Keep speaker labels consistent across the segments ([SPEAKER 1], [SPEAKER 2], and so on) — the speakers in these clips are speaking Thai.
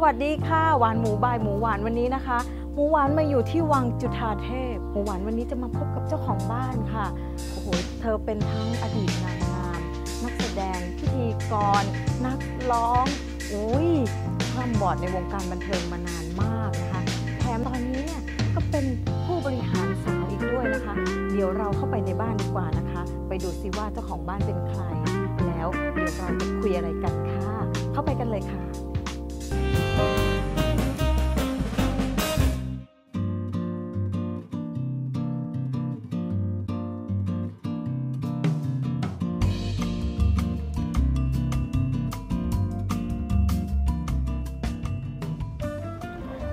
[SPEAKER 1] สวัสดีค่ะ หวานหมูบายหมูหวานวันนี้นะคะ หมูหวานมาอยู่ที่วังจุฑาเทพ หมูหวานวันนี้จะมาพบกับเจ้าของบ้านค่ะ โอ้โห เธอเป็นทั้งอดีตนางงาม นักแสดง พิธีกร นักร้อง อุ้ยคล่ำบอดในวงการบันเทิงมานานมากนะคะ แถมตอนนี้เนี่ยก็เป็นผู้บริหารสาวอีกด้วยนะคะ เดี๋ยวเราเข้าไปในบ้านดีกว่านะคะ ไปดูซิว่าเจ้าของบ้านเป็นใคร แล้วเดี๋ยวเราจะคุยอะไรกันค่ะ เข้าไปกันเลยค่ะ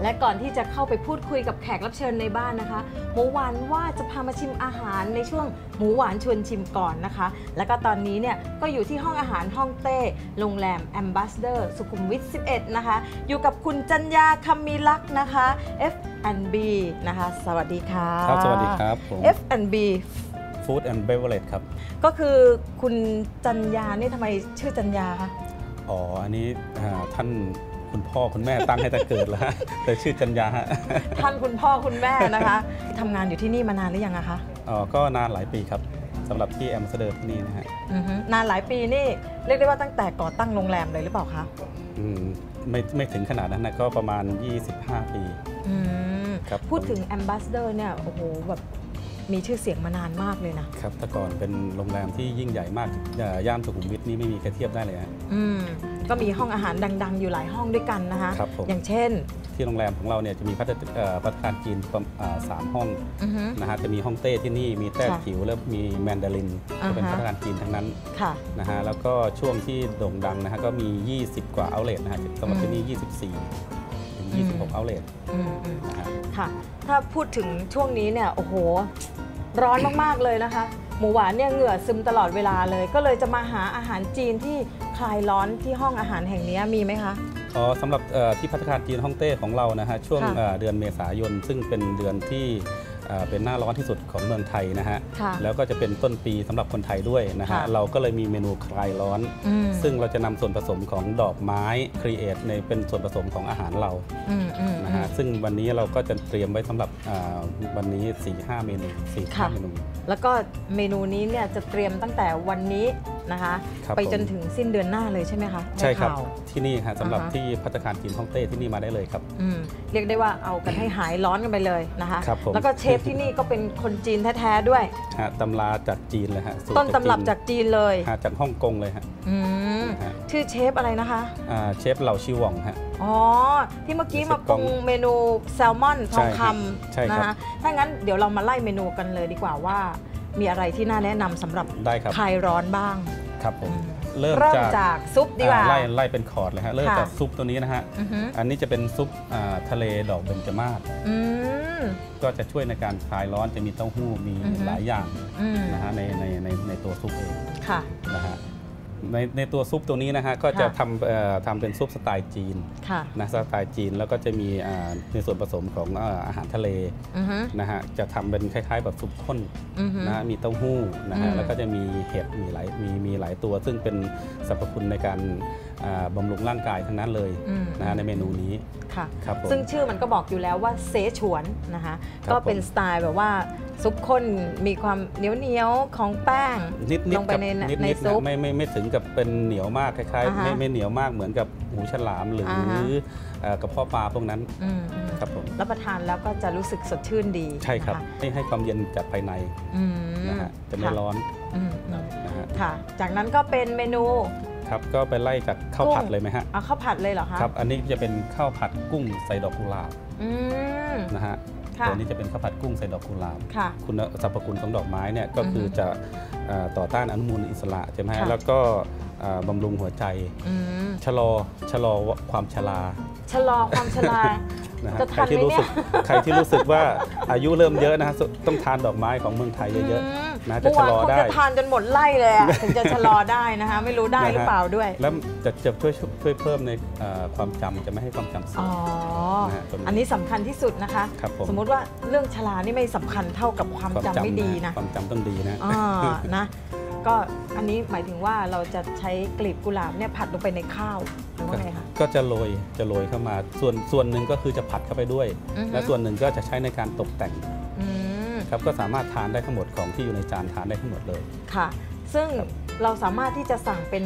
[SPEAKER 1] และก่อนที่จะเข้าไปพูดคุยกับแขกรับเชิญในบ้านนะคะ หมูหวานว่าจะพามาชิมอาหารในช่วงหมูหวานชวนชิมก่อนนะคะ แล้วก็ตอนนี้เนี่ยก็อยู่ที่ห้องอาหารห้องเต้โรงแรม Ambassador สุขุมวิท 11 นะคะ อยู่กับคุณจัญญาคำมีลักษณ์นะคะ F&B นะคะ สวัสดีค่ะ
[SPEAKER 2] ครับสวัสดีครับผม
[SPEAKER 1] F&B
[SPEAKER 2] Food and Beverage ครับ
[SPEAKER 1] ก็คือคุณจัญญานี่ทำไมชื่อจัญญาคะ
[SPEAKER 2] อ๋อ อันนี้อ่าท่าน คุณพ่อคุณแม่ตั้งให้แต่เกิดแล้วฮะแต่ชื่อจัญญาฮะ
[SPEAKER 1] ท่านคุณพ่อคุณแม่นะคะทำงานอยู่ที่นี่มานานหรือยังอะคะ
[SPEAKER 2] อ๋อก็นานหลายปีครับสำหรับที่แอมสเตอร์ที่นี่นะฮะ
[SPEAKER 1] อือฮึนานหลายปีนี่เรียกได้ว่าตั้งแต่ก่อตั้งโรงแรมเลยหรือเปล่าคะ
[SPEAKER 2] อืมไม่ไม่ถึงขนาดนั้นนะก็ประมาณ 25 ปี
[SPEAKER 1] อืม
[SPEAKER 2] ครับ
[SPEAKER 1] พูดถึง Ambassador เนี่ยโอ้โหแบบมีชื่อเสียงมานานมากเลยนะ
[SPEAKER 2] ครับแต่ก่อนเป็นโรงแรมที่ยิ่งใหญ่มากอ่าย่านสุขุมวิทนี่ไม่มีใครเทียบได้เลยฮะ
[SPEAKER 1] อืม ก็มีห้องอาหารดัง ๆ อยู่หลายห้องด้วยกันนะคะ
[SPEAKER 2] ครับผม
[SPEAKER 1] อย่างเช่น
[SPEAKER 2] ที่โรงแรมของเราเนี่ยจะมีพัฒเอ่อพัฒการจีนประมาณอ่าสามห้อง
[SPEAKER 1] อือฮึ
[SPEAKER 2] นะฮะจะมีห้องเต้ที่นี่มีแต้
[SPEAKER 1] ค่ะ
[SPEAKER 2] จิ๋วแล้วมีแมนดาริน
[SPEAKER 1] อ่าฮะ
[SPEAKER 2] ก็เป็นพัฒการจีนทั้งนั้น
[SPEAKER 1] ค่ะ
[SPEAKER 2] นะฮะแล้วก็ช่วงที่โด่งดังนะฮะก็มี 20 กว่าเอาเล t นะฮะสำหรับที่นี่ 24 ถึง
[SPEAKER 1] อืม
[SPEAKER 2] 26เอาเล t
[SPEAKER 1] อืมอืม
[SPEAKER 2] นะฮะ
[SPEAKER 1] ค่ะ ถ้าพูดถึงช่วงนี้เนี่ย โอ้โห ร้อนมาก ๆ เลยนะคะ หมูหวานเนี่ยเหงื่อซึมตลอดเวลาเลย ก็เลยจะมาหาอาหารจีนที่คลายร้อนที่ห้องอาหารแห่งนี้มีไหมคะ
[SPEAKER 2] อ๋อสำหรับเอ่อที่พัฒนาจีนฮ่องเต้ของเรานะฮะช่วง
[SPEAKER 1] ค่ะ
[SPEAKER 2] เอ่อเดือนเมษายนซึ่งเป็นเดือนที่ เอ่อเป็นหน้าร้อนที่สุดของเมืองไทยนะฮะ
[SPEAKER 1] ค่ะ
[SPEAKER 2] แล้วก็จะเป็นต้นปีสำหรับคนไทยด้วยนะฮะ
[SPEAKER 1] ค่ะ
[SPEAKER 2] เราก็เลยมีเมนูคลายร้อน
[SPEAKER 1] อืม
[SPEAKER 2] ซึ่งเราจะนำส่วนผสมของดอกไม้ครีเอทในเป็นส่วนผสมของอาหารเรา
[SPEAKER 1] อืมอืม
[SPEAKER 2] นะฮะ ซึ่งวันนี้เราก็จะเตรียมไว้สำหรับอ่าวันนี้4-5เมนู
[SPEAKER 1] ค่ะ
[SPEAKER 2] 4-5เมนู
[SPEAKER 1] แล้วก็เมนูนี้เนี่ยจะเตรียมตั้งแต่วันนี้นะคะ
[SPEAKER 2] ครับ
[SPEAKER 1] ไป
[SPEAKER 2] ผม
[SPEAKER 1] จนถึงสิ้นเดือนหน้าเลยใช่ไหมคะ
[SPEAKER 2] ใช่ครับ
[SPEAKER 1] ได้ข่าว
[SPEAKER 2] ที่นี่ฮะสำหรับ
[SPEAKER 1] อ่าฮะ
[SPEAKER 2] ที่พัฒการจีนฮ่องเต้ที่นี่มาได้เลยครับ
[SPEAKER 1] อืมเรียกได้ว่าเอากันให้หายร้อนกันไปเลยนะคะ
[SPEAKER 2] ครับผม
[SPEAKER 1] แล้วก็เชฟที่นี่ก็เป็นคนจีนแท้ๆด้วย
[SPEAKER 2] ฮะตำราจากจีนเลยฮะสู
[SPEAKER 1] ต้นตำรับจากจีนเลย
[SPEAKER 2] ฮะจากฮ่องกงเลยฮะ
[SPEAKER 1] อืม
[SPEAKER 2] นะฮะ
[SPEAKER 1] ชื่อเชฟอะไรนะคะ
[SPEAKER 2] อ่าเชฟเหล่าชิวหว่องฮะ
[SPEAKER 1] อ๋อที่เมื่อกี้
[SPEAKER 2] เชฟ
[SPEAKER 1] มาปรุง
[SPEAKER 2] กอง
[SPEAKER 1] เมนูแซลมอนทองค
[SPEAKER 2] ใช่ำครับ
[SPEAKER 1] นะคะถ้างั้นเดี๋ยวเรามาไล่เมนูกันเลยดีกว่าว่า มีอะไรที่น่าแนะนำสำหรับ
[SPEAKER 2] ได้ครับ
[SPEAKER 1] คลายร้อนบ้าง
[SPEAKER 2] ครับผม
[SPEAKER 1] อืม
[SPEAKER 2] เริ่ม
[SPEAKER 1] เริ่ม
[SPEAKER 2] จาก
[SPEAKER 1] จากซุปดีกว่า
[SPEAKER 2] อ่าไล่ไล่เป็นคอร์ดเลยฮะเริ่ม
[SPEAKER 1] ค่ะ
[SPEAKER 2] จากซุปตัวนี้นะฮะ
[SPEAKER 1] อือหือ
[SPEAKER 2] อันนี้จะเป็นซุปอ่าทะเลดอกเบญจมาศ
[SPEAKER 1] อืม
[SPEAKER 2] ก็จะช่วยในการคลายร้อนจะมีเต้าหู้มี
[SPEAKER 1] อือฮึ
[SPEAKER 2] หลายอย่าง
[SPEAKER 1] อืม
[SPEAKER 2] นะฮะในในในในตัวซุปเอง
[SPEAKER 1] ค่ะ
[SPEAKER 2] นะฮะในในตัวซุปตัวนี้นะฮะก็จะ
[SPEAKER 1] ค่ะ
[SPEAKER 2] ทำเอ่อทำเป็นซุปสไตล์จีน
[SPEAKER 1] ค่ะ
[SPEAKER 2] นะสไตล์จีนแล้วก็จะมีอ่าในส่วนผสมของอ่าอาหารทะเล
[SPEAKER 1] อือฮึ
[SPEAKER 2] นะฮะจะทำเป็นคล้ายๆแบบซุปข้น
[SPEAKER 1] อือฮึ
[SPEAKER 2] นะฮะมีเต้าหู้นะฮะ
[SPEAKER 1] อืม
[SPEAKER 2] แล้วก็จะมีเห็ดมีหลายมีมีหลายตัว ซึ่งเป็นสรรพคุณในการอ่า บำรุงร่างกายทั้งนั้นเลย
[SPEAKER 1] อืม
[SPEAKER 2] นะฮะในเมนูนี้
[SPEAKER 1] ค่ะ
[SPEAKER 2] ครับผม
[SPEAKER 1] ซึ่งชื่อมันก็บอกอยู่แล้วว่าเสฉวนนะคะ
[SPEAKER 2] ครับ
[SPEAKER 1] ก็เป็น
[SPEAKER 2] ผม
[SPEAKER 1] สไตล์แบบว่าซุปข้นมีความเหนียวเหนียวๆของแป้ง
[SPEAKER 2] นิดๆ
[SPEAKER 1] ลงไป
[SPEAKER 2] กับ
[SPEAKER 1] ใน
[SPEAKER 2] นิด
[SPEAKER 1] ใน
[SPEAKER 2] นิด
[SPEAKER 1] ซุป
[SPEAKER 2] ไม่ไม่ไม่ถึงกับเป็นเหนียวมากคล้าย
[SPEAKER 1] อ่า
[SPEAKER 2] ๆ
[SPEAKER 1] ฮะ
[SPEAKER 2] ไม่ไม่เหนียวมากเหมือนกับหูฉลามหรืออา
[SPEAKER 1] ฮะ
[SPEAKER 2] เอ่อกระเพาะปลาพวกนั้น
[SPEAKER 1] อืมอืม
[SPEAKER 2] ครับผม
[SPEAKER 1] รับประทานแล้วก็จะรู้สึกสดชื่นดี
[SPEAKER 2] ใช่ครับ
[SPEAKER 1] นะะ
[SPEAKER 2] ให้ให้ความเย็นจากภายใน
[SPEAKER 1] อืม
[SPEAKER 2] นะฮะจะไม่
[SPEAKER 1] ค่
[SPEAKER 2] ร้อน
[SPEAKER 1] อืมอืม
[SPEAKER 2] นะฮะ
[SPEAKER 1] ค่ะ จากนั้นก็เป็นเมนู
[SPEAKER 2] ครับก็ไปไล่จากข้าว
[SPEAKER 1] กุ้ง
[SPEAKER 2] ผัดเลยไหมฮะ
[SPEAKER 1] เอาข้าวผัดเลยเหรอคะ
[SPEAKER 2] ครับอันนี้จะเป็นข้าวผัดกุ้งใส่ดอกกุหลาบ
[SPEAKER 1] อืม
[SPEAKER 2] นะฮะ
[SPEAKER 1] ค่ะ
[SPEAKER 2] ตัวนี้จะเป็นข้าวผัดกุ้งใส่ดอกกุหลาบ
[SPEAKER 1] ค่ะ
[SPEAKER 2] คุณสรรพคุณของดอกไม้เนี่ยก็คืออ
[SPEAKER 1] อฮึ
[SPEAKER 2] จะเอ่อต่อต้านอนุมูลอิสระใช่ไหมฮะ
[SPEAKER 1] ค่ะ
[SPEAKER 2] แล้วก็เอ่อ บำรุงหัวใจ
[SPEAKER 1] อืม
[SPEAKER 2] ชะลอชะลอความชรา
[SPEAKER 1] ชะลอความชรา
[SPEAKER 2] นะฮะ
[SPEAKER 1] จะ
[SPEAKER 2] ใค
[SPEAKER 1] ทั
[SPEAKER 2] ร
[SPEAKER 1] น
[SPEAKER 2] ที่
[SPEAKER 1] ไหม
[SPEAKER 2] รู้
[SPEAKER 1] เนี่
[SPEAKER 2] สึ
[SPEAKER 1] ย
[SPEAKER 2] กใครที่รู้สึกว่าอายุเริ่มเยอะนะฮะต้องทานดอกไม้ของเมืองไทยเยอะ
[SPEAKER 1] ม
[SPEAKER 2] นะจะ
[SPEAKER 1] เมื่อวาน
[SPEAKER 2] ชะลอ
[SPEAKER 1] คง
[SPEAKER 2] ได้
[SPEAKER 1] จะทานจนหมดไล่เลยอะถึงจะชะลอได้นะคะไม่รู้ได้
[SPEAKER 2] นะฮะ
[SPEAKER 1] หรือเปล่าด้วย
[SPEAKER 2] ๆแล้วจะจะช่วยช่วยเพิ่มในเอ่อความจำจะไม่ให้ความจำเสื่
[SPEAKER 1] อ๋
[SPEAKER 2] อ
[SPEAKER 1] อ
[SPEAKER 2] มนะฮะตรงนี้
[SPEAKER 1] อันนี้สำคัญที่สุดนะคะ
[SPEAKER 2] ครับผม
[SPEAKER 1] สมมุติว่าเรื่องชรานี่ไม่สำคัญเท่ากับความจำไม่ดีนะ
[SPEAKER 2] ความจำต้องดีนะ
[SPEAKER 1] อ่านะ ก็อันนี้หมายถึงว่าเราจะใช้กลีบกุหลาบเนี่ยผัดลงไปในข้าวหรือว่าไงคะ
[SPEAKER 2] ก็จะโรยจะโรยเข้ามา ส่วนส่วนหนึ่งก็คือจะผัดเข้าไปด้วย
[SPEAKER 1] อือฮึ
[SPEAKER 2] และส่วนหนึ่งก็จะใช้ในการตกแต่ง
[SPEAKER 1] อืม
[SPEAKER 2] ครับก็สามารถทานได้ทั้งหมดของที่อยู่ในจานทานได้ทั้งหมดเลย
[SPEAKER 1] ค่ะ ซึ่ง
[SPEAKER 2] ครับ
[SPEAKER 1] เราสามารถที่จะสั่งเป็น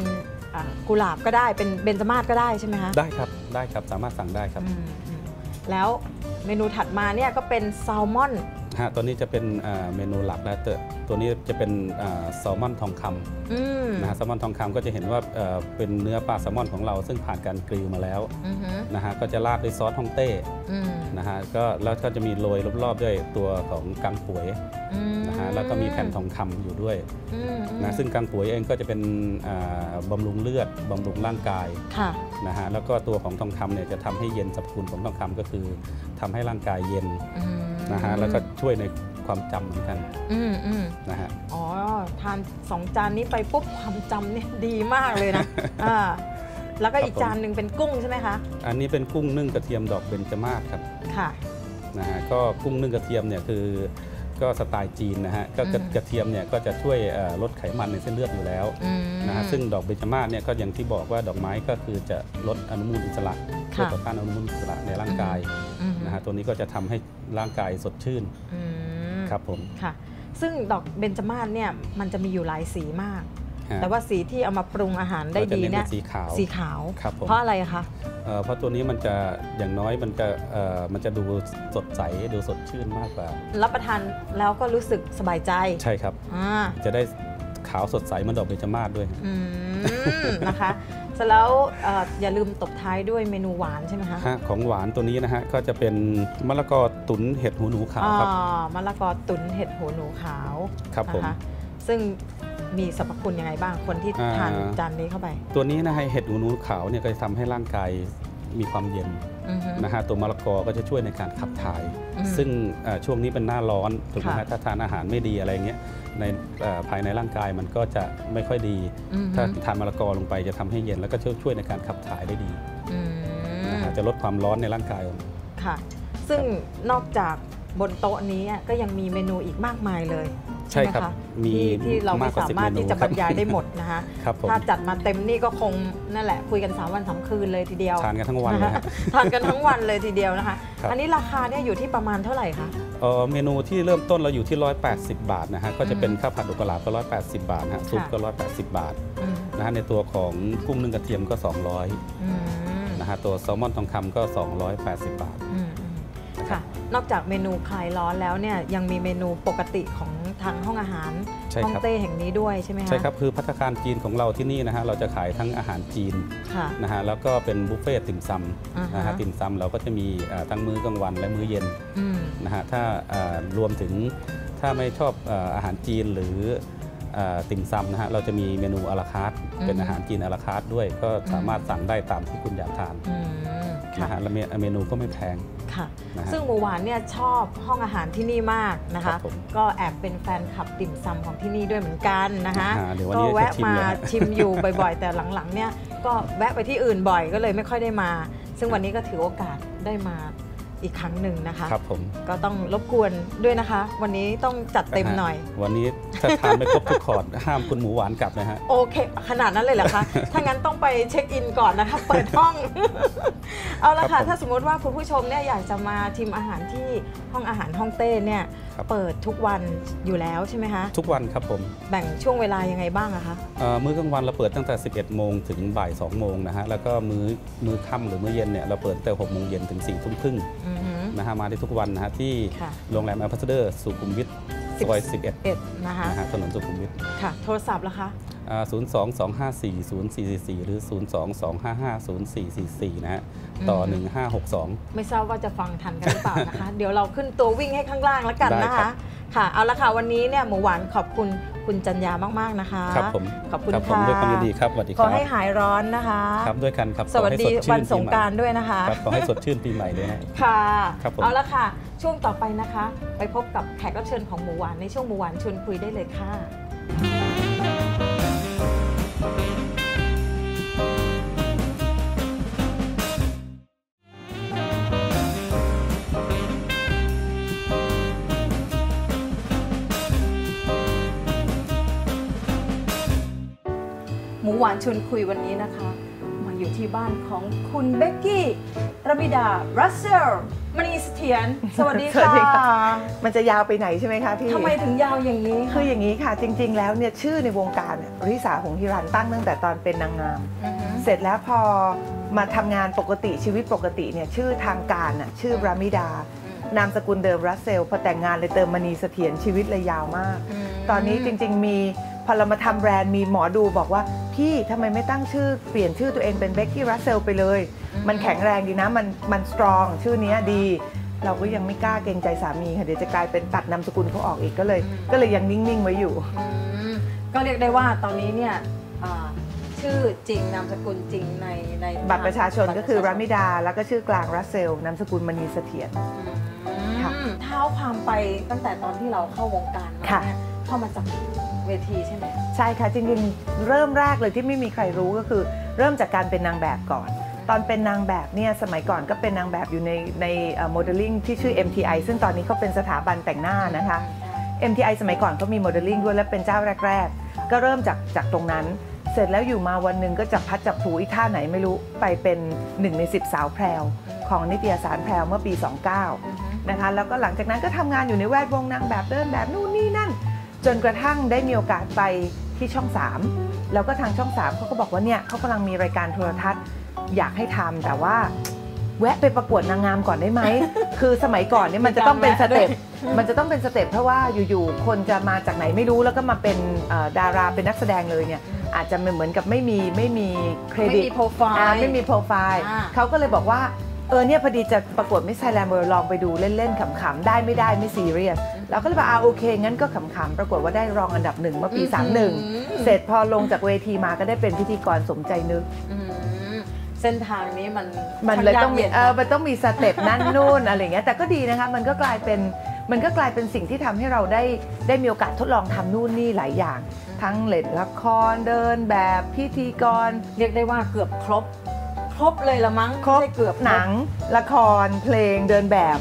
[SPEAKER 1] อ่ากุหลาบก็ได้เป็นเบญจมาศก็ได้ใช่ไหมคะ
[SPEAKER 2] ได้ครับได้ครับสามารถสั่งได้ครับ
[SPEAKER 1] อืมอืมแล้ว เมนูถัดมาเนี่ยก็เป็นแซลมอน
[SPEAKER 2] ฮะตัวนี้จะเป็นอ่าเมนูหลักแล้วแต่ตัวนี้จะเป็นอ่าแซลมอนทองคำ
[SPEAKER 1] อืม
[SPEAKER 2] นะฮะแซลมอนทองคำก็จะเห็นว่าเอ่อเป็นเนื้อปลาแซลมอนของเราซึ่งผ่านการกริลมาแล้ว
[SPEAKER 1] อือหือ
[SPEAKER 2] นะฮะก็จะราดด้วยซอสฮ่องเต้
[SPEAKER 1] อืม
[SPEAKER 2] นะฮะก็แล้วก็จะมีโรยรอบๆด้วยตัวของกังป่วย
[SPEAKER 1] อืม
[SPEAKER 2] นะฮะแล้วก็มีแผ่นทองคำอยู่ด้วย
[SPEAKER 1] อืมอืม
[SPEAKER 2] นะซึ่งกังป่วยเองก็จะเป็นอ่าบำรุงเลือดบำรุงร่างกาย
[SPEAKER 1] ค่ะ
[SPEAKER 2] นะฮะแล้วก็ตัวของทองคำเนี่ยจะทำให้เย็นสรรพคุณของทองคำก็คือทำให้ร่างกายเย็น
[SPEAKER 1] อืม
[SPEAKER 2] นะฮะแล้วก็ช่วยในความจำเหมือนกัน
[SPEAKER 1] อืมอืม
[SPEAKER 2] นะฮะ
[SPEAKER 1] อ๋อ ทานสองจานนี้ไปปุ๊บความจำเนี่ยดีมากเลยนะอ่าแล้วก็อีกจานหนึ่งเป็นกุ้งใช่ไหมคะ
[SPEAKER 2] อันนี้เป็นกุ้งนึ่งกระเทียมดอกเบญจมาศครับ
[SPEAKER 1] ค่ะ
[SPEAKER 2] นะฮะ ก็กุ้งนึ่งกระเทียมเนี่ยคือ ก็สไตล์จีนนะฮะก็กระ
[SPEAKER 1] อืม
[SPEAKER 2] กระเทียมเนี่ยก็จะช่วยเอ่อลดไขมันในเส้นเลือดอยู่แล้ว
[SPEAKER 1] อืม
[SPEAKER 2] นะฮะซึ่งดอกเบญจมาศเนี่ยก็อย่างที่บอกว่าดอกไม้ก็คือจะลดอนุมูลอิสระช่วยต่อต้านอนุมูลอิสระในร่างกาย
[SPEAKER 1] อืม
[SPEAKER 2] นะฮะตัวนี้ก็จะทำให้ร่างกายสดชื่น
[SPEAKER 1] อืม
[SPEAKER 2] ครับผม
[SPEAKER 1] ค่ะซึ่งดอกเบญจมาศเนี่ยมันจะมีอยู่หลายสีมาก
[SPEAKER 2] ฮะ
[SPEAKER 1] แต่ว่าสีที่เอามาปรุงอาหารได้
[SPEAKER 2] ก็จะ
[SPEAKER 1] ดี
[SPEAKER 2] เน้น
[SPEAKER 1] เนี่
[SPEAKER 2] เป็
[SPEAKER 1] ย
[SPEAKER 2] นสีขาว
[SPEAKER 1] สีขาว
[SPEAKER 2] ครับผม
[SPEAKER 1] เพราะอะไรคะ
[SPEAKER 2] เอ่อเพราะตัวนี้มันจะอย่างน้อยมันจะเอ่อมันจะดูสดใสดูสดชื่นมากกว่า
[SPEAKER 1] รับประทานแล้วก็รู้สึกสบายใจ
[SPEAKER 2] ใช่ครับ
[SPEAKER 1] อ่า
[SPEAKER 2] จะได้ขาวสดใสเหมันดอกเบญจมาศด้วย
[SPEAKER 1] อืมนะคะเสร็จแล้วเอ่ออย่าลืมตบท้ายด้วยเมนูหวานใช่ไหมคะ
[SPEAKER 2] ฮะของหวานตัวนี้นะฮะก็จะเป็นมะละกอตุ๋นเห็ดหูหนูขาวครับ
[SPEAKER 1] อ่ามะละกอตุ๋นเห็ดหัวหนูขาว
[SPEAKER 2] ครับผม
[SPEAKER 1] นะคะซึ่ง มีสรรพคุณยังไงบ้างคนที่
[SPEAKER 2] อ่า
[SPEAKER 1] ทานจานนี้เข้าไป
[SPEAKER 2] ตัวนี้นะฮะเห็ดหูหนูขาวเนี่ยก็จะทำให้ร่างกายมีความเย็น
[SPEAKER 1] อือฮึ
[SPEAKER 2] นะฮะตัวมะละกอก็จะช่วยในการขับถ่าย
[SPEAKER 1] อืม
[SPEAKER 2] ซึ่งเอ่อช่วงนี้เป็นหน้าร้อนถูกไหม
[SPEAKER 1] ค่ะ
[SPEAKER 2] ฮะถ้าทานอาหารไม่ดีอะไรเงี้ยในเอ่อภายในร่างกายมันก็จะไม่ค่อยดี
[SPEAKER 1] อือฮึ
[SPEAKER 2] ถ้าทานมะละกอลงไปจะทำให้เย็นแล้วก็ช่วยช่วยในการขับถ่ายได้ดี
[SPEAKER 1] อืม
[SPEAKER 2] นะฮะจะลดความร้อนในร่างกาย
[SPEAKER 1] ค่ะ ซึ่งนอกจากบนโต๊ะนี้อะก็ยังมีเมนูอีกมากมายเลย
[SPEAKER 2] ใช่ครับ
[SPEAKER 1] ไหมคะ
[SPEAKER 2] มี
[SPEAKER 1] ที่ที่เราไม่
[SPEAKER 2] กกว่
[SPEAKER 1] สามารถ
[SPEAKER 2] 10
[SPEAKER 1] ที่จะ
[SPEAKER 2] เนู
[SPEAKER 1] บรรยายได้หมดนะคะ
[SPEAKER 2] ครับผม
[SPEAKER 1] ถ้าจัดมาเต็มนี่ก็คงนั่นแหละคุยกัน3วันสามคืนเลยทีเดียว
[SPEAKER 2] ทานกันทั้งวันเลยฮะ
[SPEAKER 1] ทานกันทั้งวันเลยทีเดียวนะคะ
[SPEAKER 2] ครับ
[SPEAKER 1] อันนี้ราคาเนี่ยอยู่ที่ประมาณเท่าไหร่คะ
[SPEAKER 2] เอ่อเมนูที่เริ่มต้นเราอยู่ที่ 180 บาทนะฮะก็จะเป็น
[SPEAKER 1] อืม
[SPEAKER 2] ข้าวผัดดอกกุหลาบก็ 180 บาทนะฮะซุปก็ 180 บาท
[SPEAKER 1] อืม
[SPEAKER 2] นะฮะในตัวของกุ้งนึ่งกระเทียมก็ 200
[SPEAKER 1] อืม
[SPEAKER 2] นะฮะตัวแซลมอนทองคำก็ 280 บาท
[SPEAKER 1] อืมอืม
[SPEAKER 2] นะครั
[SPEAKER 1] ค่ะ
[SPEAKER 2] บ
[SPEAKER 1] นอกจากเมนูคลายร้อนแล้วเนี่ยยังมีเมนูปกติของ ทางห้องอาหาร
[SPEAKER 2] ใช่
[SPEAKER 1] ฮ่อง
[SPEAKER 2] ครับ
[SPEAKER 1] เต้แห่งนี้ด้วยใช่ไหมคะ
[SPEAKER 2] ใช่ครับ คือพัตตาคารจีนของเราที่นี่นะฮะเราจะขายทั้งอาหารจีน
[SPEAKER 1] ค่ะ
[SPEAKER 2] นะฮะแล้วก็เป็นบุฟเฟ่ต์ติ่มซ
[SPEAKER 1] อ่าำฮะ
[SPEAKER 2] นะฮะติ่มซำเราก็จะมีเอ่อทั้งมื้อกลางวันและมื้อเย็น
[SPEAKER 1] อืม
[SPEAKER 2] นะฮะถ้าเอ่อรวมถึงถ้าไม่ชอบเอ่ออาหารจีนหรือเอ่อติ่มซำนะฮะเราจะมีเมนูอาราคาร์ทเป็นอาหารจีนอาราคาร์ทด้วย ก็สามารถสั่งได้ตามที่คุณอยากทาน
[SPEAKER 1] อืม
[SPEAKER 2] นะ
[SPEAKER 1] ค่ะ
[SPEAKER 2] ฮะและเมเมนูก็ไม่แพง
[SPEAKER 1] ค่ะ
[SPEAKER 2] นะฮะ
[SPEAKER 1] ซึ่งหมูหวานเนี่ยชอบห้องอาหารที่นี่มากนะ
[SPEAKER 2] ครั
[SPEAKER 1] คะ
[SPEAKER 2] บผม
[SPEAKER 1] ก็แอบเป็นแฟนคลับติ่มซำของที่นี่ด้วยเหมือนกันนะคะ
[SPEAKER 2] อ่าเดี๋ยววัน
[SPEAKER 1] ก็
[SPEAKER 2] นี้จะ
[SPEAKER 1] แวะ
[SPEAKER 2] ชิม
[SPEAKER 1] มา
[SPEAKER 2] เลยฮะ
[SPEAKER 1] ชิมอยู่บ่อยๆ แต่หลังๆเนี่ยก็แวะไปที่อื่นบ่อยก็เลยไม่ค่อยได้มา ซึ่งวันนี้ก็ถือโอกาสได้มา อีกครั้งหนึ่งนะคะ
[SPEAKER 2] ครับผม
[SPEAKER 1] ก็ต้องรบกวนด้วยนะคะ วันนี้ต้องจัดเต็มหน่อย
[SPEAKER 2] วันนี้ถ้าทานไม่ครบทุกคอร์ดห้ามคุณหมูหวานกลับนะฮะ
[SPEAKER 1] โอเค ขนาดนั้นเลยเหรอคะถ้างั้นต้องไปเช็คอินก่อนนะคะเปิดห้อง เอาละ
[SPEAKER 2] ครั
[SPEAKER 1] ค่ะ
[SPEAKER 2] บผม
[SPEAKER 1] ถ้าสมมติว่าคุณผู้ชมเนี่ยอยากจะมาชิมอาหารที่ห้องอาหารฮ่องเต้เนี่ย
[SPEAKER 2] ครับ
[SPEAKER 1] เปิดทุกวันอยู่แล้วใช่ไหมคะ
[SPEAKER 2] ทุกวันครับผม
[SPEAKER 1] แบ่งช่วงเวลายังไงบ้างอะคะ
[SPEAKER 2] เอ่อมื้อกลางวันเราเปิดตั้งแต่ 11 โมงถึงบ่าย 2 โมงนะฮะแล้วก็มื้อมื้อค่ำหรือมื้อเย็นเนี่ยเราเปิดตั้งแต่6โมงเย็นถึง4ทุ่มครึ่ง
[SPEAKER 1] อือหือ
[SPEAKER 2] นะฮะมาได้ทุกวันนะฮะที่
[SPEAKER 1] ค่ะ
[SPEAKER 2] โรงแรมแอมบาสเดอร์สุขุมวิท ซอย11
[SPEAKER 1] เอ็ดนะคะ
[SPEAKER 2] นะฮะถนนสุขุมวิท
[SPEAKER 1] ค่ะ โทรศัพท์ละคะ
[SPEAKER 2] 0 2 2 5 4 0 4 4 4 หรือ 0 2 2 5 5 0 4 4 4 นะฮะ ต่อ
[SPEAKER 1] อืม
[SPEAKER 2] 1562
[SPEAKER 1] ไม่ทราบว่าจะฟังทันกันหรือเปล่านะคะ เดี๋ยวเราขึ้นตัววิ่งให้ข้างล่างแล้วกัน
[SPEAKER 2] ได้
[SPEAKER 1] นะ
[SPEAKER 2] ครั
[SPEAKER 1] คะ
[SPEAKER 2] บ
[SPEAKER 1] ค่ะ เอาละค่ะ วันนี้เนี่ยหมูหวานขอบคุณคุณจัญญามากๆนะคะ
[SPEAKER 2] ครับผม
[SPEAKER 1] ขอบคุณ
[SPEAKER 2] ครับผม
[SPEAKER 1] ค่ะ
[SPEAKER 2] ด้วยความยินดีครับสวัสดีค
[SPEAKER 1] ขอ
[SPEAKER 2] รับ
[SPEAKER 1] ให้หายร้อนนะคะ
[SPEAKER 2] ครับด้วยกันครับ
[SPEAKER 1] สวัสดี
[SPEAKER 2] ขอให้
[SPEAKER 1] วัน
[SPEAKER 2] ชื่
[SPEAKER 1] สงกราร
[SPEAKER 2] ปีใหม่
[SPEAKER 1] ด้วยนะคะ
[SPEAKER 2] ครับขอให้สดชื่นปีใหม่ด้วยนะ
[SPEAKER 1] ค่ะ
[SPEAKER 2] ครับผม
[SPEAKER 1] เอาละค่ะ ช่วงต่อไปนะคะ ไปพบกับแขกรับเชิญของหมูหวานในช่วงหมูหวานชวนคุยได้เลยค่ะคหวานชวนคุยวันนี้นะคะ มาอยู่ที่บ้านของคุณเบกกี้ระมิดารัสเซล มณีเสถียรสวัสดี
[SPEAKER 3] สวัสดี
[SPEAKER 1] ค่ะ
[SPEAKER 3] ค่ะมันจะยาวไปไหนใช่ไหมคะพี่
[SPEAKER 1] ทำไมถึงยาวอย่างนี้
[SPEAKER 3] คืออย่างนี้ค่ะจริง ๆ แล้วเนี่ยชื่อในวงการเนี่ยริสาหงส์ฮิรันตั้งตั้งแต่ตอนเป็นนางงาม
[SPEAKER 1] อือฮึ
[SPEAKER 3] เสร็จแล้วพอมาทำงานปกติชีวิตปกติเนี่ยชื่อทางการน่ะชื่อรามิดา นามสกุลเดิมรัสเซลพอแต่งงานเลยเติมมณีเสถียรชีวิตเลยยาวมาก
[SPEAKER 1] ม
[SPEAKER 3] ตอนนี้จริง ๆ มีพอเรามาทำแบรนด์มีหมอดูบอกว่า พี่ทำไมไม่ตั้งชื่อ เปลี่ยนชื่อตัวเองเป็นเบกกี้รัสเซลไปเลย มันแข็งแรงดีนะ มันมันสตรองชื่อเนี้ยดี เราก็ยังไม่กล้าเกรงใจสามีค่ะเดี๋ยวจะกลายเป็นตัดนามสกุลเขาออกอีกก็เลย ก็เลยยังนิ่งๆไว้อยู่
[SPEAKER 1] อืมก็เรียกได้ว่าตอนนี้เนี่ยอ่าชื่อจริงนามสกุลจริงในใน
[SPEAKER 3] บัตรประชาชนก็คือ
[SPEAKER 1] บั
[SPEAKER 3] รา
[SPEAKER 1] ตปะชาชน
[SPEAKER 3] มิดา แล้วก็ชื่อกลางรัสเซลนามสกุลมณีเสถียรค่ะ
[SPEAKER 1] อืมเท้าความไปตั้งแต่ตอนที่เราเข้าวงการมา
[SPEAKER 3] ค่ะ
[SPEAKER 1] เนี่ยเข้ามาจาก เวทีใช่ไหม
[SPEAKER 3] ใช่ค่ะจริงๆเริ่มแรกเลยที่ไม่มีใครรู้ก็คือ เริ่มจากการเป็นนางแบบก่อน ตอนเป็นนางแบบเนี่ยสมัยก่อนก็เป็นนางแบบอยู่ในในโมเดลลิ่งที่ชื่อ MTI ซึ่งตอนนี้เขาเป็นสถาบันแต่งหน้านะคะ MTI สมัยก่อนเขามีโมเดลลิ่งด้วยและเป็นเจ้าแรก ๆ ก็เริ่มจากจากตรงนั้น เสร็จแล้วอยู่มาวันหนึ่งก็จับพัดจับผูอีท่าไหนไม่รู้ไปเป็นหนึ่งใน10สาวแพรวของนิตยสารแพรวเมื่อปี 29 นะคะแล้วก็หลังจากนั้นก็ทำงานอยู่ในแวดวงนางแบบเดินแบบนู่นนี่นั่น จนกระทั่งได้มีโอกาสไปที่ช่อง 3 แล้วก็ทางช่อง3เขาก็บอกว่าเนี่ยเขากำลังมีรายการโทรทัศน์อยากให้ทำแต่ว่าแวะไปประกวดนางงามก่อนได้ไหม คือสมัยก่อนเนี่ยมันจะต้องเป็นสเต็ป มันจะต้องเป็นสเต็ปเพราะว่าอยู่ๆ คนจะมาจากไหนไม่รู้แล้วก็มาเป็นเอ่อดาราเป็นนักแสดงเลยเนี่ยอาจจะเหมือนกับไม่มีไม่มีเคร
[SPEAKER 1] ไม่
[SPEAKER 3] ดิต
[SPEAKER 1] มีโปรไฟ
[SPEAKER 3] อ่า
[SPEAKER 1] ล์
[SPEAKER 3] ไม่มีโปรไฟล์
[SPEAKER 1] อ่า
[SPEAKER 3] เขาก็เลยบอกว่า เออเนี่ยพอดีจะประกวดมิสไทยแลนด์เบอร์ลองไปดูเล่นๆขำๆได้ไม่ได้ไม่ซีเรียส เราก็เลยบอกอ่าโอเค งั้นก็ขำๆปรากฏว่าได้รองอันดับหนึ่งเมื่อปี 31 เสร็จพอลงจากเวทีมาก็ได้เป็นพิธีกรสมใจนึก
[SPEAKER 1] อืมเส้นทางนี้มัน
[SPEAKER 3] มันเลยต้องมี
[SPEAKER 1] ช่างาก
[SPEAKER 3] เอ
[SPEAKER 1] ย็น
[SPEAKER 3] อมันต้องมีสเต็ปนั่นนู่นอะไรอย่างเงี้ยแต่ก็ดีนะคะมันก็กลายเป็นมันก็กลายเป็นสิ่งที่ทำให้เราได้ได้มีโอกาสทดลองทำนู่นนี่หลายอย่าง ทั้งเล่นละครเดินแบบพิธีกร
[SPEAKER 1] เรียกได้ว่าเกือบครบ ครบเลยละมั้ง
[SPEAKER 3] ครบ
[SPEAKER 1] ไม่ใช่เกือบ
[SPEAKER 3] หนังละครเพลงเดินแบบ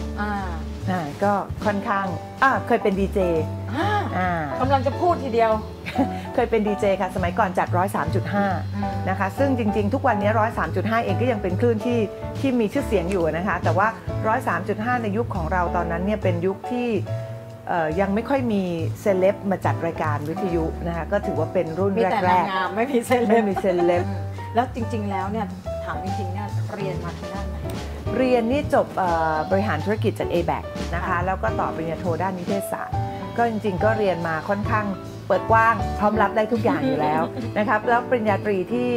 [SPEAKER 1] อ่า
[SPEAKER 3] อ่าก็ค่อนข้างอ่าเคยเป็นดีเจ
[SPEAKER 1] อ่า
[SPEAKER 3] อ่ากำ
[SPEAKER 1] ลังจะพูดทีเดียว
[SPEAKER 3] เคยเป็นดีเจค่ะ สมัยก่อนจัด103.5 นะคะ ซึ่งจริง ๆ ทุกวันนี้ 103.5 เองก็ยังเป็นคลื่นที่ที่มีชื่อเสียงอยู่นะคะ แต่ว่า 103.5 ในยุคของเราตอนนั้นเนี่ยเป็นยุคที่เอ่อยังไม่ค่อยมีเซเลบมาจัดรายการวิทยุนะคะ ก็ถือว่าเป็นรุ่น
[SPEAKER 1] มีแต่
[SPEAKER 3] แร
[SPEAKER 1] นาง
[SPEAKER 3] ก
[SPEAKER 1] งามไม่มีเส้น
[SPEAKER 3] ๆ
[SPEAKER 1] เล็
[SPEAKER 3] ไม่
[SPEAKER 1] บ
[SPEAKER 3] มีเซเลบ
[SPEAKER 1] แล้วจริงๆแล้วเนี่ยถามจริงๆเนี่ยเรียนมาทางด้านไหน
[SPEAKER 3] เรียนนี่จบเอ่อบริหารธุรกิจจาก a b a c นะคะ
[SPEAKER 1] ค่ะ
[SPEAKER 3] แล้วก็ต่อปริญญาโทด้านนิเทศศาสตร์ ก็จริงๆ ก็เรียนมาค่อนข้างเปิดกว้างพร้อมรับได้ทุกอย่างอยู่แล้วนะครับแล้วปริญญาตรีที่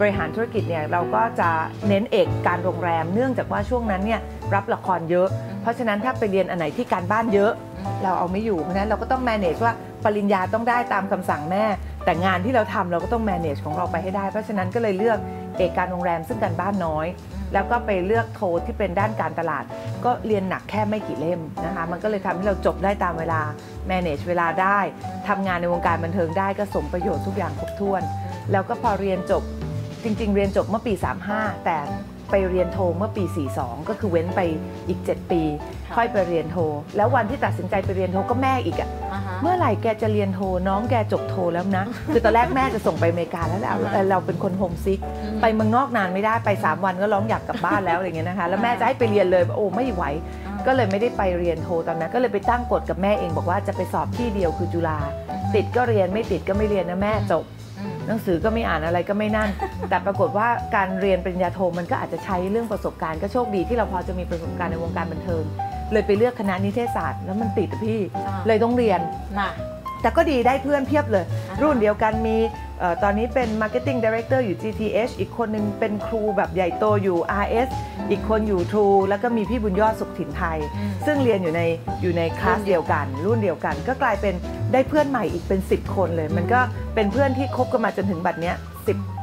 [SPEAKER 3] บริหารธุรกิจเนี่ยเราก็จะเน้นเอกการโรงแรม เนื่องจากว่าช่วงนั้นเนี่ยรับละครเยอะ เพราะฉะนั้นถ้าไปเรียนอันไหนที่การบ้านเยอะ เราเอาไม่อยู่เพราะฉะนั้นเราก็ต้อง manage ว่าปริญญาต้องได้ตามคำสั่งแม่ แต่งานที่เราทำเราก็ต้อง manage ของเราไปให้ได้ เพราะฉะนั้นก็เลยเลือกเอกการโรงแรมซึ่งการบ้านน้อย แล้วก็ไปเลือกโทที่เป็นด้านการตลาด ก็เรียนหนักแค่ไม่กี่เล่มนะคะมันก็เลยทำให้เราจบได้ตามเวลา manage เวลาได้ทำงานในวงการบันเทิงได้ก็สมประโยชน์ทุกอย่างครบถ้วน แล้วก็พอเรียนจบจริง ๆ เรียนจบเมื่อปี 35 แต่ไปเรียนโทเมื่อปี 42 ก็คือเว้นไปอีก 7 ปี
[SPEAKER 1] ค่ะ
[SPEAKER 3] ค่อยไปเรียนโท แล้ววันที่ตัดสินใจไปเรียนโทก็แม่อีกอะ
[SPEAKER 1] อะ
[SPEAKER 3] เมื่อไหร่แกจะเรียนโทน้องแกจบโทแล้วนะ คือตอนแรกแม่จะส่งไปอเมริกาแล้วแหละ
[SPEAKER 1] อ่าฮะ
[SPEAKER 3] แต่เราเป็นคนโฮมซิก
[SPEAKER 1] อืม
[SPEAKER 3] ไปเมืองนอกนานไม่ได้ไป 3 วันก็ร้องอยากกลับบ้านแล้วอะไรเงี้ยนะคะแล้วแม่จะให้ไปเรียนเลยโอ้ไม่ไหว
[SPEAKER 1] อ่า
[SPEAKER 3] ก็เลยไม่ได้ไปเรียนโทตอนนั้น ก็เลยไปตั้งกฎกับแม่เองบอกว่าจะไปสอบที่เดียวคือจุฬาติดก็เรียนไม่ติดก็ไม่เรียนนะแม่จบ
[SPEAKER 1] อืม
[SPEAKER 3] หนังสือก็ไม่อ่านอะไรก็ไม่นั่น แต่ปรากฏว่าการเรียนปริญญาโทมันก็อาจจะใช้เรื่องประสบการณ์ก็โชคดีที่เราพอจะมีประสบการณ์ในวงการบันเทิง เลยไปเลือกคณะนิเทศศาสตร์ แล้วมันติดอะพี่
[SPEAKER 1] อ่า
[SPEAKER 3] เลยต้องเรียน
[SPEAKER 1] น่ะ
[SPEAKER 3] แต่ก็ดีได้เพื่อนเพียบเลย
[SPEAKER 1] อ่าฮะ
[SPEAKER 3] รุ่นเดียวกันมีเอ่อตอนนี้เป็น Marketing Director อยู่ GTH อีกคนนึงเป็นครูแบบใหญ่โตอยู่ RS อีกคนอยู่ True แล้วก็มีพี่บุญยอดสุขถิ่นไทย
[SPEAKER 1] อืม
[SPEAKER 3] ซึ่งเรียนอยู่ในอยู่ในคลาสเดียวกัน รุ่นเดียวกัน ก็กลายเป็นได้เพื่อนใหม่อีกเป็น 10 คนเลย มันก็เป็นเพื่อนที่คบกันมาจนถึงบัดเนี้ย10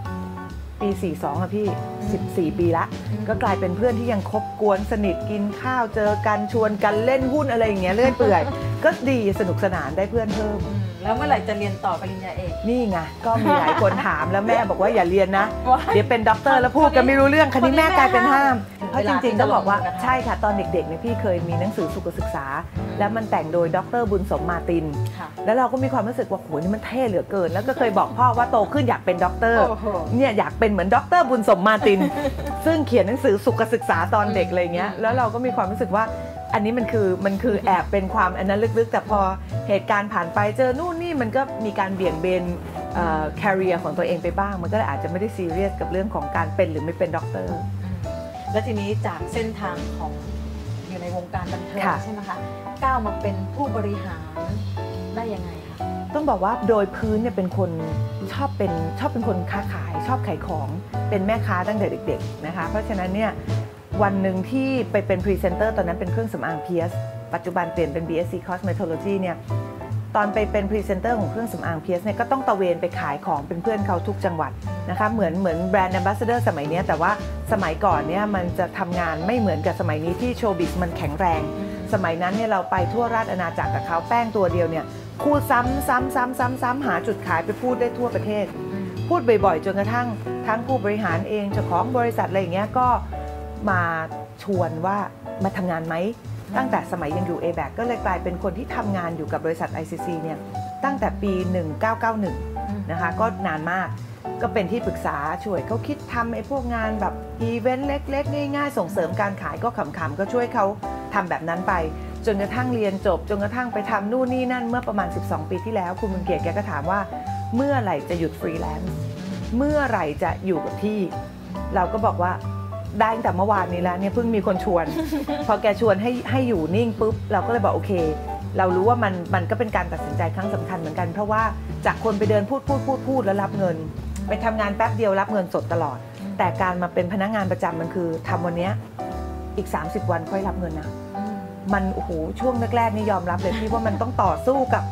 [SPEAKER 3] ปี 42อะพี่ 14 ปีละ
[SPEAKER 1] อืม
[SPEAKER 3] ก็กลายเป็นเพื่อนที่ยังคบกวนสนิทกินข้าวเจอกันชวนกันเล่นหุ้นอะไรอย่างเงี้ยเลื่อยเปื่อย ก็ดีสนุกสนานได้เพื่อนเพิ่ม
[SPEAKER 1] อืม แล้วเมื่อไหร่จะเรียนต่อปริญญาเอก
[SPEAKER 3] นี่ไงก็มีหลายคนถามแล้วแม่บอกว่าอย่าเรียนนะ
[SPEAKER 1] ว้าย
[SPEAKER 3] เดี๋ยวเป็นด็อกเตอร์แล้วพูดกันไม่รู้เรื่องคันนี้แม่กลายเป็นห้ามเพราะจริงๆต้องบอกว่าใช่ค่ะตอนเด็กๆเนี่ยพี่เคยมีหนังสือสุขศึกษา แล้วมันแต่งโดยดรบุญสมมาติน
[SPEAKER 1] ค่ะ
[SPEAKER 3] แล้วเราก็มีความรู้สึกว่าโหนี่มันเท่เหลือเกิน แล้วก็เคยบอกพ่อว่าโตขึ้นอยากเป็นด็อกเตอร์
[SPEAKER 1] โอ้โห
[SPEAKER 3] เนี่ยอยากเป็นเหมือนด็อกเตอร์บุญสมมาติน ซึ่งเขียนหนังสือสุขศึกษาตอนเด็กอะไรเงี้ย
[SPEAKER 1] อืม
[SPEAKER 3] แล้วเราก็มีความรู้สึกว่าอันนี้มันคือมันคือแอบเป็นความอันนั้นลึกๆ แต่พอเหตุการณ์ผ่านไปเจอนู่นนี่มันก็มีการเบี่ยงเบนเอ่อ career ของตัวเองไปบ้าง มันก็เลยอาจจะไม่ได้ซีเรียสกับเรื่องของการเป็นหรือไม่เป็นด็อกเตอร์
[SPEAKER 1] แล้วทีนี้จากเส้นทางของอยู่ในวงการบันเทิง
[SPEAKER 3] ค่ะ
[SPEAKER 1] ใช่ไหมคะก้าวมาเป็นผู้บริหารได้ยังไงคะ
[SPEAKER 3] ต้องบอกว่าโดยพื้นเนี่ยเป็นคนชอบเป็นชอบเป็นคนค้าขาย ชอบขายของเป็นแม่ค้าตั้งแต่เด็ก ๆนะคะ เพราะฉะนั้นเนี่ย วันหนึ่งที่ไปเป็นพรีเซนเตอร์ตอนนั้นเป็นเครื่องสำอาง PS ปัจจุบันเปลี่ยนเป็น BSC Cosmetology เนี่ยตอนไปเป็นพรีเซนเตอร์ของเครื่องสำอาง PS เนี่ยก็ต้องตะเวนไปขายของเป็นเพื่อนเขาทุกจังหวัดนะคะเหมือนเหมือนแบรนด์ a m b a s s a d o r สมัยนี้แต่ว่าสมัยก่อนเนี่ยมันจะทำงานไม่เหมือนกับสมัยนี้ที่โชว์บิสมันแข็งแรง สมัยนั้นเนี่ยเราไปทั่วราชอาณาจักรกับเขาแป้งตัวเดียวเนี่ยพูดซ้ำซ้ำซ้ำซ้ำซ้ำหาจุดขายไปพูดได้ทั่วประเทศ พูดบ่อยๆ จนกระทั่งทั้งผู้บริหารเองเจ้าของบริษัทอะไรอย่างเงี้ยก็ มาชวนว่ามาทำงานไหม ตั้งแต่สมัยยังอยู่ a b a c ก็เลยกลายเป็นคนที่ทำงานอยู่กับบริษัท ICC เนี่ยตั้งแต่ปี 1991 นะคะ ก็นานมากก็เป็นที่ปรึกษาช่วยเขาคิดทำไอ้พวกงานแบบอีเวนต์เล็ก ๆ ง่ายๆ ส่งเสริมการขายก็ขำๆ ก็ช่วยเขาทำแบบนั้นไป จนกระทั่งเรียนจบ จนกระทั่งไปทำนู่นนี่นั่นเมื่อประมาณ 12 ปีที่แล้ว คุณบุญเกียรติแกก็ถามว่า เมื่อไหร่จะหยุดฟรีแลนซ์เมื่อไหร่จะอยู่กับที่ เราก็บอกว่า ได้ตั้งแต่เมื่อวานนี้แล้วเนี่ยเพิ่งมีคนชวน พอแกชวนให้ให้อยู่นิ่งปุ๊บเราก็เลยบอกโอเค เรารู้ว่ามันมันก็เป็นการตัดสินใจครั้งสำคัญเหมือนกัน เพราะว่าจากคนไปเดินพูดพูดพูดพูดแล้วรับเงิน ไปทำงานแป๊บเดียวรับเงินสดตลอด แต่การมาเป็นพนักงานประจำมันคือทำวันเนี้ยอีก 30 วันค่อยรับเงินนะมันโอ้โหช่วงแรกๆนี่ยอมรับเลยพี่ว่ามันต้องต่อสู้กับ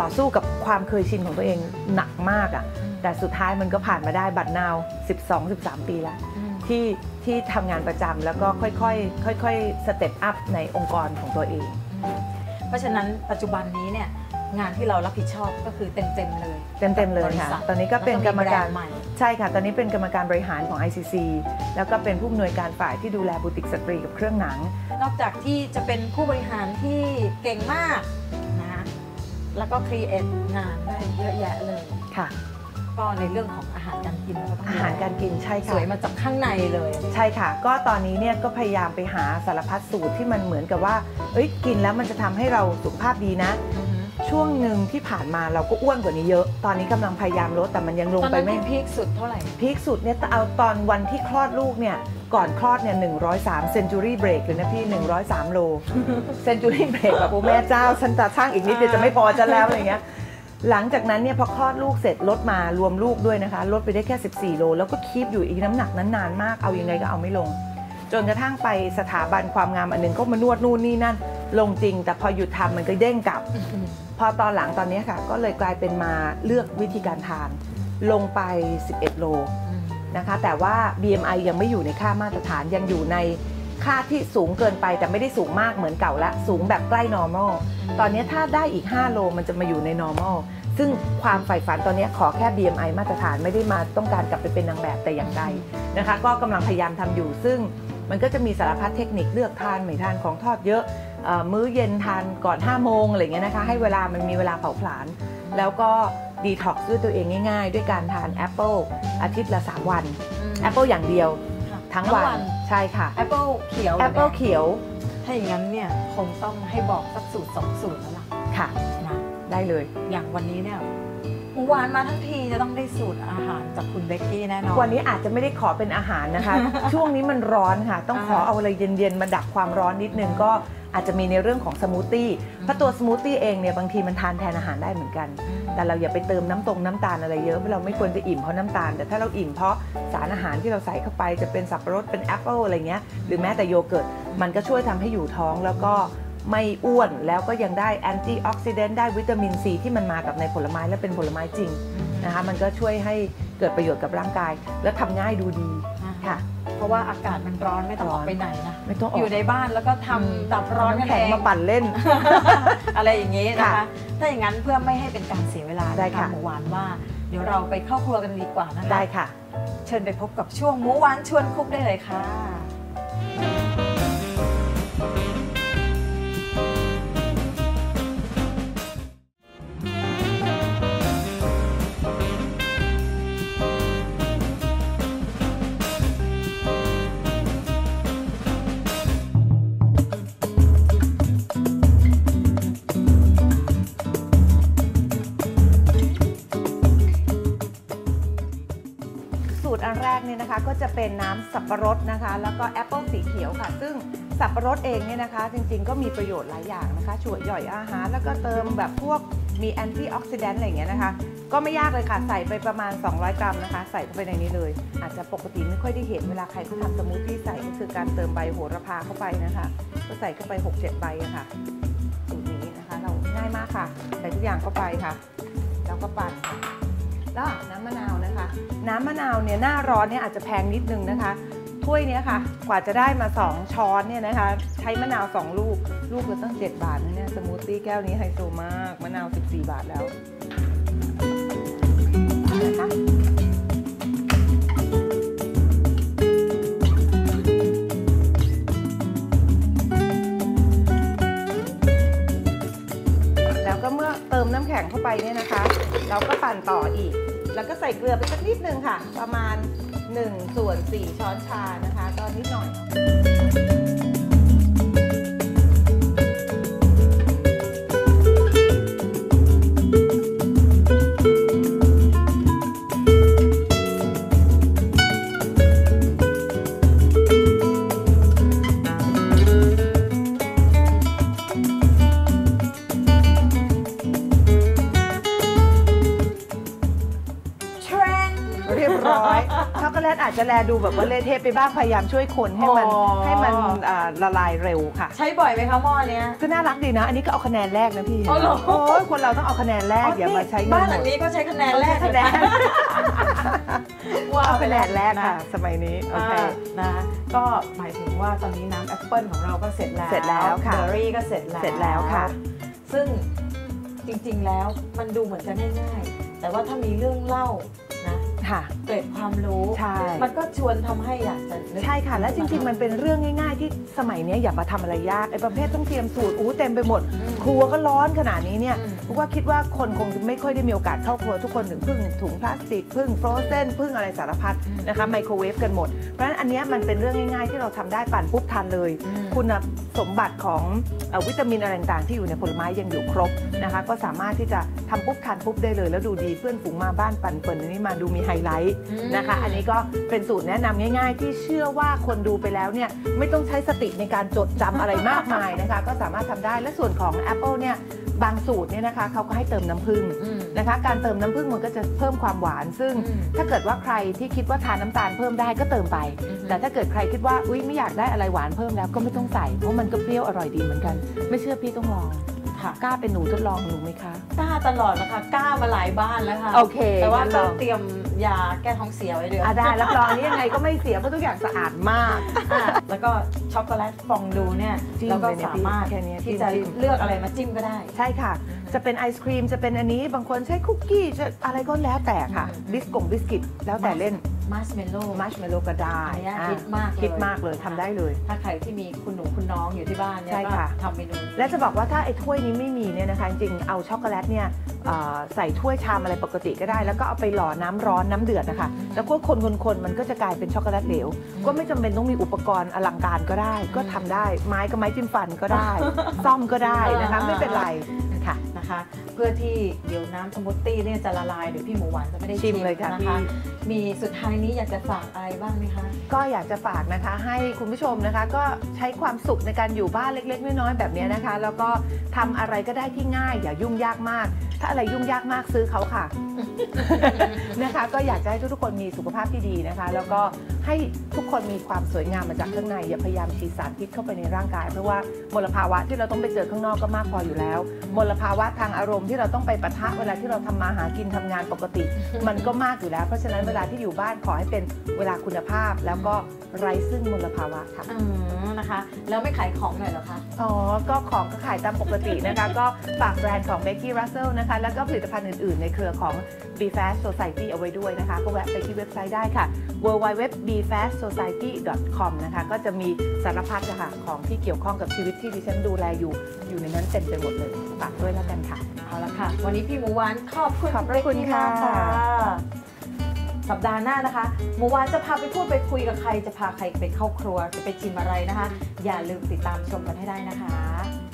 [SPEAKER 3] ต่อสู้กับความเคยชินของตัวเองหนักมากอะ่ะแต่สุดท้ายมันก็ผ่านมาได้บัตรนาว 12-13 ปีแล้ว ที่ที่ทำงานประจำแล้วก็ค่อยๆค่อยๆสเต็ปอัพในองค์กรของตัวเอง
[SPEAKER 1] เพราะฉะนั้นปัจจุบันนี้เนี่ยงานที่เรารับผิดชอบก็คือเต็มๆเลย
[SPEAKER 3] เต็มๆเลยค่ะ
[SPEAKER 1] บษัท
[SPEAKER 3] ตอนนี้ก็เป็นกรรมการ
[SPEAKER 1] แล้วแบนด์ใหม่
[SPEAKER 3] ใช่ค่ะ ตอนนี้เป็นกรรมการบริหารของ ICC แล้วก็เป็นผู้อำนวยการฝ่ายที่ดูแลบุติกสตรีกับเครื่องหนัง
[SPEAKER 1] นอกจากที่จะเป็นผู้บริหารที่เก่งมากนะแล้วก็ครีเอทงานได้เยอะแยะเลย
[SPEAKER 3] ค่ะ
[SPEAKER 1] ก็ในเรื่องของอาหารการกินเราก็ต้อง
[SPEAKER 3] อาหารการกินใช่
[SPEAKER 1] ส
[SPEAKER 3] ค่ะ
[SPEAKER 1] วยมาจากข้างในเลย
[SPEAKER 3] ใช่ค่ะ ก็ตอนนี้เนี่ยก็พยายามไปหาสารพัดสูตรที่มันเหมือนกับว่าเอ้ยกินแล้วมันจะทำให้เราสุขภาพดีนะ ช่วงหนึ่งที่ผ่านมาเราก็อ้วนกว่านี้เยอะ ตอนนี้กำลังพยายามลดแต่มันยังลง
[SPEAKER 1] ตอน
[SPEAKER 3] ไป
[SPEAKER 1] นั้น
[SPEAKER 3] ไม่
[SPEAKER 1] ที่พีคสุดเท่าไหร่
[SPEAKER 3] พีคสุดเนี่ยเอาตอนวันที่คลอดลูกเนี่ย ก่อนคลอดเนี่ย 103 century break เลยนะพี่ 103 โล century break แบบโอ้แม่เจ้า ฉันจะช่างอีกนิดเดียวจะไม่พอจะแล้วอะไรเงี้ย หลังจากนั้นเนี่ยพอคลอดลูกเสร็จลดมารวมลูกด้วยนะคะ ลดไปได้แค่ 14 โล แล้วก็คีบอยู่อีกน้ำหนักนั้นนานมากเอายังไงก็เอาไม่ลง จนกระทั่งไปสถาบันความงามอันหนึงก็มานวดนู่นนี่นั่น ลงจริง แต่พอหยุดทำมันก็เด้งกลับ พอตอนหลังตอนนี้ค่ะ ก็เลยกลายเป็นมาเลือกวิธีการทาน ลงไป 11 โลนะคะ แต่ว่า BMI ยังไม่อยู่ในค่ามาตรฐานยังอยู่ใน ค่าที่สูงเกินไปแต่ไม่ได้สูงมากเหมือนเก่าละสูงแบบใกล้ normal ตอนนี้ถ้าได้อีก 5 โลมันจะมาอยู่ใน normal ซึ่งความใฝ่ฝันตอนนี้ขอแค่ BMI มาตรฐานไม่ได้มาต้องการกลับไปเป็นนางแบบแต่อย่างใดนะคะ ก็กำลังพยายามทำอยู่ ซึ่งมันก็จะมีสารพัดเทคนิคเลือกทานไม่ทานของทอดเยอะเอ่อมื้อเย็นทานก่อน 5 โมงอะไรเงี้ยนะคะให้เวลามันมีเวลาเผาผลาญแล้วก็ดีท็อกซ์ด้วยตัวเองง่าย ๆ ด้วยการทานแอปเปิลอาทิตย์ละ 3 วันแอปเปิลอย่างเดียว ทั้งวันใช่ค่ะ
[SPEAKER 1] แอปเปิลเขียว
[SPEAKER 3] แอปเปิลเขียว
[SPEAKER 1] ถ้าอย่างนั้นเนี่ยคงต้องให้บอกสักสูตรสองสูตรแล้วล่ะ
[SPEAKER 3] ค่ะ
[SPEAKER 1] นะ
[SPEAKER 3] ได้เลย
[SPEAKER 1] อย่างวันนี้เนี่ย หมูหวานมาทั้งทีจะต้องได้สูตรอาหารจากคุณเบกกี้แน่นอน
[SPEAKER 3] วันนี้อาจจะไม่ได้ขอเป็นอาหารนะคะ ช่วงนี้มันร้อนค่ะ ต้องขอ
[SPEAKER 1] อ่า
[SPEAKER 3] เอาอะไรเย็นๆ มาดับความร้อนนิดนึงก็อาจจะมีในเรื่องของสมูทตี้เพราะตัวสมูทตี้เองเนี่ยบางทีมันทานแทนอาหารได้เหมือนกัน แต่เราอย่าไปเติมน้ำตรงน้ำตาลอะไรเยอะเราไม่ควรจะอิ่มเพราะน้ำตาล แต่ถ้าเราอิ่มเพราะสารอาหารที่เราใส่เข้าไปจะเป็นสับปะรดเป็นแอปเปิลอะไรเงี้ยหรือแม้แต่โยเกิร์ตมันก็ช่วยทำให้อยู่ท้องแล้วก็ ไม่อ้วนแล้วก็ยังได้แอนตี้ออกซิเดนต์ได้วิตามินซีที่มันมากับในผลไม้และเป็นผลไม้จริงนะคะมันก็ช่วยให้เกิดประโยชน์กับร่างกาย และทำง่ายดูดี
[SPEAKER 1] ค่ะ
[SPEAKER 3] ค่ะ
[SPEAKER 1] เพราะว่าอากาศมันร้อนไม่ต้องออกไปไหนนะ
[SPEAKER 3] ไม่ต้องออก
[SPEAKER 1] อยู่ในบ้านแล้วก็ทำดับร้อนกันำ
[SPEAKER 3] แข็ง
[SPEAKER 1] เอง
[SPEAKER 3] มาปั่นเล่น
[SPEAKER 1] อะไรอย่างนี้นะคะ
[SPEAKER 3] ค่ะ
[SPEAKER 1] ถ้าอย่างนั้นเพื่อไม่ให้เป็นการเสียเวลา
[SPEAKER 3] ได้
[SPEAKER 1] น
[SPEAKER 3] ค่ะ
[SPEAKER 1] หมูหวานว่า เดี๋ยวเราไปเข้าครัวกันดีกว่านะคะ
[SPEAKER 3] ได้ค่ะ
[SPEAKER 1] เชิญไปพบกับช่วงหมูหวานชวนคุกได้เลยค่ะ
[SPEAKER 3] เป็นน้ำสับปะรดนะคะ แล้วก็แอปเปิลสีเขียวค่ะ ซึ่งสับปะรดเองเนี่ยนะคะ จริงๆ ก็มีประโยชน์หลายอย่างนะคะ ช่วยย่อยอาหาร แล้วก็เติมแบบพวกมีแอนตี้ออกซิแดนต์อะไรอย่างเงี้ยนะคะ ก็ไม่ยากเลยค่ะ ใส่ไปประมาณ 200 กรัมนะคะ ใส่เข้าไปในนี้เลย อาจจะปกติไม่ค่อยได้เห็นเวลาใครเขาทำสมูทตี้ใส่ก็คือการเติมใบโหระพาเข้าไปนะคะ ก็ใส่เข้าไป 6-7 ใบอะค่ะสูตรนี้นะคะ เราง่ายมากค่ะ ใส่ทุกอย่างเข้าไปค่ะ แล้วก็ปั่น ค่ะแล้วน้ำมะนาวนะคะ น้ำมะนาวเนี่ยหน้าร้อนเนี่ยอาจจะแพงนิดนึงนะคะถ้วยเนี้ยค่ะกว่าจะได้มา 2 ช้อนเนี่ยนะคะ ใช้มะนาว 2 ลูก ลูกละตั้ง 7 บาทนะเนี่ยสมูทตี้แก้วนี้ไฮโซมากมะนาว 14 บาทแล้วนะคะแล้วก็เมื่อเติมน้ำแข็งเข้าไปเนี่ยนะคะ เราก็ปั่นต่ออีก แล้วก็ใส่เกลือไปสักนิดนึงค่ะ ประมาณ1ส่วน4ช้อนชานะคะ ก็นิดหน่อย ดูแบบว่าเละเทะไปบ้างพยายามช่วยคนให้มัน
[SPEAKER 1] อ๋อ
[SPEAKER 3] ให้มันอ่าละลายเร็วค่ะ
[SPEAKER 1] ใช้บ่อยไหมคะหม้อเนี้ย
[SPEAKER 3] ก็น่ารักดีนะ อันนี้ก็เอาคะแนนแรกนะพี่
[SPEAKER 1] อ๋อเหรอ
[SPEAKER 3] โอ้ยคนเราต้องเอาคะแนนแรกอย่ามาใช้เงิน
[SPEAKER 1] บ้าน
[SPEAKER 3] ห
[SPEAKER 1] ห
[SPEAKER 3] ม
[SPEAKER 1] ลั
[SPEAKER 3] ด
[SPEAKER 1] งนี้ก็ใช้คะแนนแรก
[SPEAKER 3] คะแนน
[SPEAKER 1] ว่า
[SPEAKER 3] เอา
[SPEAKER 1] ไป
[SPEAKER 3] คะแน
[SPEAKER 1] แล้ว
[SPEAKER 3] นแรกค่ะ สมัยนี้โอเค
[SPEAKER 1] อ่านะก็หมายถึงว่าตอนนี้น้ำแอปเปิลของเราก็เสร็จแล้ว
[SPEAKER 3] เสร็จแล้วค่ะ
[SPEAKER 1] เบอร์รี่ก็เสร็จแล้ว
[SPEAKER 3] เสร็จแล้วค่ะ
[SPEAKER 1] ซึ่งจริงๆแล้วมันดูเหมือนจะง่ายๆ แต่ว่าถ้ามีเรื่องเล่านะ
[SPEAKER 3] ค่ะ
[SPEAKER 1] เกร็ดความรู้
[SPEAKER 3] ใช่
[SPEAKER 1] มันก็ชวนทำให้อยากจะนึก
[SPEAKER 3] ใช่ค่ะ และจริง ๆ มันเป็นเรื่องง่าย ๆ ที่สมัยนี้อย่ามาทำอะไรยากไอ้ประเภทต้องเตรียมสูตรอู้เต็มไปหมด
[SPEAKER 1] อืม
[SPEAKER 3] ครัวก็ร้อนขนาดนี้เนี่ย
[SPEAKER 1] อืม
[SPEAKER 3] เพราะว่าคิดว่าคนคงไม่ค่อยได้มีโอกาสเข้าครัวทุกคนถึงพึ่งถุงพลาสติกพึ่งฟรอเซนพึ่งอะไรสารพัดนะคะไมโครเวฟกันหมด เพราะฉะนั้นอันเนี้ยมันเป็นเรื่องง่าย ๆ ที่เราทำได้ปั่นปุ๊บทานเลย
[SPEAKER 1] อืม
[SPEAKER 3] คุณ สมบัติของเอ่อวิตามินอะไรต่างๆที่อยู่ในผลไม้ยังอยู่ครบนะคะก็สามารถที่จะทำปุ๊บทานปุ๊บได้เลย แล้วดูดีเพื่อนฝูงมาบ้านปั่นเปิดอันนี้มาดูมีไฮไลท์
[SPEAKER 1] อืม
[SPEAKER 3] นะคะ อันนี้ก็เป็นสูตรแนะนำง่าย ๆ ที่เชื่อว่าคนดูไปแล้วเนี่ยไม่ต้องใช้สติในการจดจำอะไรมากมายนะคะ ก็สามารถทำได้และส่วนของ Apple เนี่ยบางสูตรเนี่ยนะคะเขาก็ให้เติมน้ำผึ้ง
[SPEAKER 1] อืม
[SPEAKER 3] นะคะ การเติมน้ำผึ้งมันก็จะเพิ่มความหวาน ซึ่ง
[SPEAKER 1] อืม
[SPEAKER 3] ถ้าเกิดว่าใครที่คิดว่าทานน้ำตาลเพิ่มได้ก็เติมไป
[SPEAKER 1] อืม
[SPEAKER 3] แต่ถ้าเกิดใครคิดว่าอุ้ยไม่อยากได้อะไรหวานเพิ่มแล้วก็ไม่ต้องใส่เพราะมันก็เปรี้ยวอร่อยดีเหมือนกัน ไม่เชื่อพี่ต้องลอง
[SPEAKER 1] ค่ะ
[SPEAKER 3] กล้าเป็นหนูทดลองหนูไหมคะ
[SPEAKER 1] กล้าตลอดนะคะกล้ามาหลายบ้านแล้วค่ะ
[SPEAKER 3] โอเค
[SPEAKER 1] แต่ว่า
[SPEAKER 3] งั้น
[SPEAKER 1] ต้
[SPEAKER 3] ล
[SPEAKER 1] อ
[SPEAKER 3] องง
[SPEAKER 1] เตรียม ยาแก้ท้องเสียไว้ด้วย
[SPEAKER 3] อะได้รับรองนี้ยังไงก็ไม่เสียเพราะทุกอย่างสะอาดมาก
[SPEAKER 1] อะแล้วก็ช็อกโกแลตฟองดูเนี่ย
[SPEAKER 3] จิ้ม
[SPEAKER 1] เราก็
[SPEAKER 3] เลยเนี่ย
[SPEAKER 1] สามารถ
[SPEAKER 3] แค่เนี้ย
[SPEAKER 1] ที่จะ
[SPEAKER 3] จิ้ม
[SPEAKER 1] เลือกอะไรมาจิ้มก็ได้
[SPEAKER 3] ใช่ค่ะ จะเป็นไอศครีมจะเป็นอันนี้บางคนใช้คุกกี้จะอะไรก็แล้วแต่ค่ะ
[SPEAKER 1] อืม
[SPEAKER 3] บิสกงบิสกิตแล้วแต่เล่น
[SPEAKER 1] มัสเมลโล่
[SPEAKER 3] มัชเมลโลก็ได้
[SPEAKER 1] อันเนี้ย
[SPEAKER 3] อะ
[SPEAKER 1] ฮิตมากเลย
[SPEAKER 3] ฮิตมากเลยทำได้เลย
[SPEAKER 1] ถ้าใครที่มีคุณหนูคุณน้องอยู่ที่บ้านเนี่ย
[SPEAKER 3] ใช่
[SPEAKER 1] ก็
[SPEAKER 3] ค่ะ
[SPEAKER 1] ทำเมนูนี้
[SPEAKER 3] และจะบอกว่าถ้าไอ้ถ้วยนี้ไม่มีเนี่ยนะคะจริงๆเอาช็อกโกแลตเนี่ยเอ่อใส่ถ้วยชามอะไรปกติก็ได้ แล้วก็เอาไปหล่อน้ำร้อนน้ำเดือดนะคะ แล้วก็คนๆๆมันก็จะกลายเป็นช็อกโกแลตเหลว ก็ไม่จำเป็นต้องมีอุปกรณ์อลังการก็ได้ ก็ทำได้ ไม้ก็ไม้จิ้มฟันก็ได้ ซ่อมก็ได้นะคะไม่เป็นไรค่ะ
[SPEAKER 1] นะคะ เพื่อที่เดี๋ยวน้ำสมูทตี้เนี่ยจะละลายเดี๋ยวพี่หมูหวานจะไม่ได้
[SPEAKER 3] ชิ
[SPEAKER 1] ชิ
[SPEAKER 3] มเลยค่ะ
[SPEAKER 1] นะ
[SPEAKER 3] พี่
[SPEAKER 1] คะมีสุดท้ายนี้อยากจะฝากอะไรบ้างไหมคะ
[SPEAKER 3] ก็อยากจะฝากนะคะให้คุณผู้ชมนะคะ ก็ใช้ความสุขในการอยู่บ้านเล็ก ๆ น้อยๆแบบนี้นะคะ แล้วก็ทำอะไรก็ได้ที่ง่าย อย่ายุ่งยากมาก ถ้าอะไรยุ่งยากมากซื้อเขาค่ะ นะคะ ก็อยากจะให้ทุกๆคนมีสุขภาพที่ดีนะคะ แล้วก็ให้ทุกคนมีความสวยงามมาจากข้างใน อย่าพยายามฉีดสารพิษเข้าไปในร่างกาย เพราะว่ามลภาวะที่เราต้องไปเจอข้างนอกก็มากพออยู่แล้ว มลภาวะทางอารมณ์ที่เราต้องไปปะทะเวลาที่เราทำมาหากินทำงานปกติ มันก็มากอยู่แล้ว เพราะฉะนั้นเวลาที่อยู่บ้านขอให้เป็นเวลาคุณภาพ แล้วก็ไร้ซึ่งมลภาวะค่ะ
[SPEAKER 1] อืมนะคะ แล้วไม่ขายของหน่อยเหรอคะ
[SPEAKER 3] อ๋อ ก็ของก็ขายตามปกตินะคะ ก็ฝากแบรนด์ของ Becky Russell นะคะ แล้วก็ผลิตภัณฑ์อื่นๆ ในเครือของ b f a s t Society เอาไว้ด้วยนะคะ ก็แวะไปที่เว็บไซต์ได้ค่ะ www.bfastsociety.com นะคะก็จะมีสารพัดนะคะของที่เกี่ยวข้องกับชีวิตที่ดิฉันดูแลอยู่ อยู่ในนั้นเต็มไปหมดเลยฝากด้วยแล้วกันค่ะ
[SPEAKER 1] เอาละค่ะ วันนี้พี่หมูหวานขอบคุณ
[SPEAKER 3] ขอบพระคุณ
[SPEAKER 1] เบกกี้มาก
[SPEAKER 3] ค่ะ
[SPEAKER 1] สัปดาห์หน้านะคะหมูหวานจะพาไปพูดไปคุยกับใคร จะพาใครไปเข้าครัว จะไปชิมอะไรนะคะ อย่าลืมติดตามชมกันให้ได้นะคะ